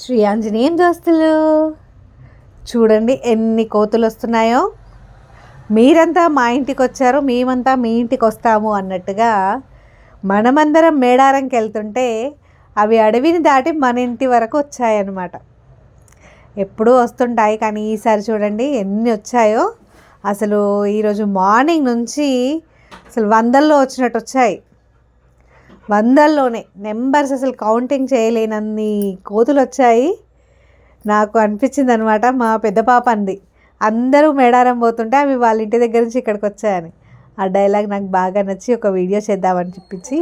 శ్రీ ఆంజనేయం దోస్తులు. చూడండి ఎన్ని కోతులు వస్తున్నాయో మీరంతా మా ఇంటికి వచ్చారు మేమంతా మీ ఇంటికి వస్తాము అన్నట్టుగా మనమందరం మేడారంకి వెళ్తుంటే అవి అడవిని దాటి మన ఇంటి వరకు వచ్చాయన్నమాట. ఎప్పుడూ వస్తుంటాయి కానీ ఈసారి చూడండి ఎన్ని వచ్చాయో. అసలు ఈరోజు మార్నింగ్ నుంచి అసలు వందల్లో వచ్చినట్టు వచ్చాయి వందల్లోనే. నెంబర్స్ అసలు కౌంటింగ్ చేయలేనన్ని కోతులు వచ్చాయి నాకు అనిపించింది అనమాట మా పెద్ద పాప అంది అందరూ మేడారం పోతుంటే అవి వాళ్ళ ఇంటి దగ్గర నుంచి ఇక్కడికి వచ్చాయని. ఆ డైలాగ్ నాకు బాగా నచ్చి ఒక వీడియో చేద్దామని చెప్పించి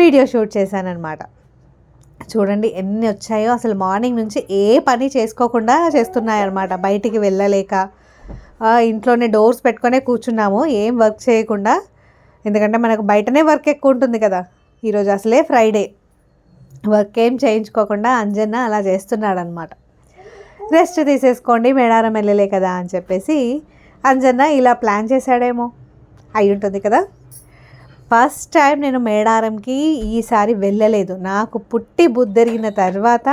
వీడియో షూట్ చేశానమాట చూడండి ఎన్ని వచ్చాయో. అసలు మార్నింగ్ నుంచి ఏ పని చేసుకోకుండా చేస్తున్నాయి అనమాట బయటికి వెళ్ళలేక ఇంట్లోనే డోర్స్ పెట్టుకొనే కూర్చున్నాము. ఏం వర్క్ చేయకుండా ఎందుకంటే మనకు బయటనే వర్క్ ఎక్కువ ఉంటుంది కదా. ఈరోజు అసలే ఫ్రైడే వర్క్ ఏం చేయించుకోకుండా అంజన్న అలా చేస్తున్నాడనమాట రెస్ట్ తీసేసుకోండి మేడారం వెళ్ళలే కదా అని చెప్పేసి అంజన్న ఇలా ప్లాన్ చేశాడేమో. అయి ఉంటుంది కదా. ఫస్ట్ టైం నేను మేడారంకి ఈసారి వెళ్ళలేదు. నాకు పుట్టి బుద్ధరిగిన తర్వాత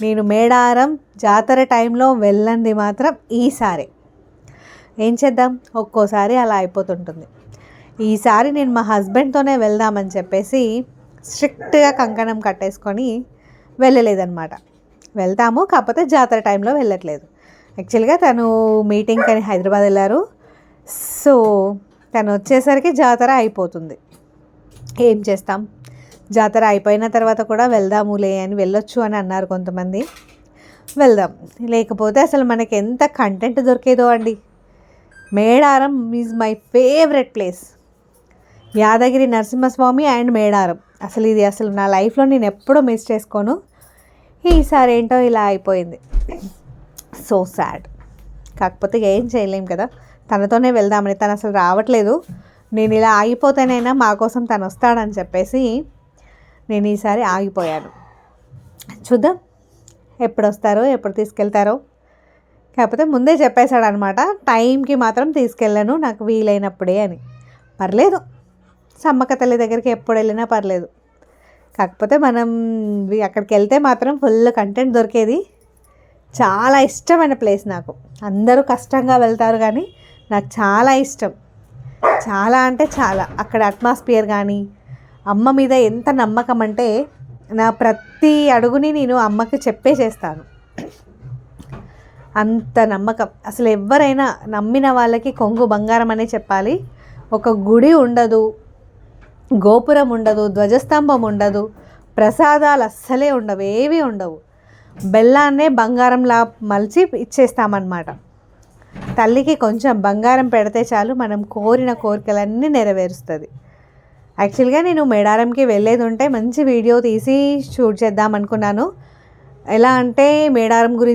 నేను మేడారం జాతర టైంలో వెళ్ళంది మాత్రం ఈసారి. ఏం చేద్దాం? ఒక్కోసారి అలా అయిపోతుంటుంది. ఈసారి నేను మా హస్బెండ్తోనే వెళ్దామని చెప్పేసి స్ట్రిక్ట్గా కంకణం కట్టేసుకొని వెళ్ళలేదన్నమాట. వెళ్తాము కాకపోతే జాతర టైంలో వెళ్ళట్లేదు. యాక్చువల్గా తను మీటింగ్ అని హైదరాబాద్ వెళ్ళారు. సో తను వచ్చేసరికి జాతర అయిపోతుంది. ఏం చేస్తాం? జాతర అయిపోయిన తర్వాత కూడా వెళ్దాములే అని వెళ్ళొచ్చు అని అన్నారు కొంతమంది. వెళ్దాం. లేకపోతే అసలు మనకి ఎంత కంటెంట్ దొరికేదో అండి. Medaram is my favourite place Yadagiri Narasimhaswamy and Medaram. అసలు ఇది అసలు నా లైఫ్లో నేను ఎప్పుడూ మిస్ చేసుకోను. ఈసారి ఏంటో ఇలా అయిపోయింది. So sad. కాకపోతే ఏం చేయలేం కదా. తనతోనే వెళ్దామని తను అసలు రావట్లేదు. నేను ఇలా ఆగిపోతేనైనా మా కోసం తను వస్తాడని చెప్పేసి నేను ఈసారి ఆగిపోయాను. చూద్దాం. ఎప్పుడు వస్తారో ఎప్పుడు తీసుకెళ్తారో. కాకపోతే ముందే చెప్పేశాడు అనమాట టైంకి మాత్రం తీసుకెళ్ళను నాకు వీలైనప్పుడే అని. పర్లేదు. సమ్మక్క తల్లి దగ్గరికి ఎప్పుడు వెళ్ళినా పర్లేదు. కాకపోతే మనం అక్కడికి వెళ్తే మాత్రం ఫుల్ కంటెంట్ దొరికేది. చాలా ఇష్టమైన ప్లేస్ నాకు. అందరూ కష్టంగా వెళ్తారు కానీ నాకు చాలా ఇష్టం. చాలా అంటే చాలా. అక్కడ అట్మాస్ఫియర్ కానీ అమ్మ మీద ఎంత నమ్మకం అంటే నా ప్రతి అడుగుని నేను అమ్మకి చెప్పే చేస్తాను. అంత నమ్మకం. అసలు ఎవరైనా నమ్మిన వాళ్ళకి కొంగు బంగారం అనే చెప్పాలి. ఒక గుడి ఉండదు. గోపురం ఉండదు ధ్వజస్తంభం ఉండదు ప్రసాదాలు అస్సలే ఉండవు ఏవి ఉండవు. బెల్లాన్నే బంగారంలా మలిచి ఇచ్చేస్తామన్నమాట. తల్లికి కొంచెం బంగారం పెడితే చాలు మనం కోరిన కోరికలన్నీ నెరవేరుస్తుంది. యాక్చువల్గా నేను మేడారంకి వెళ్ళేది ఉంటే మంచి వీడియో తీసి షూట్ చేద్దాం అనుకున్నాను ఎలా అంటే మేడారం గురించి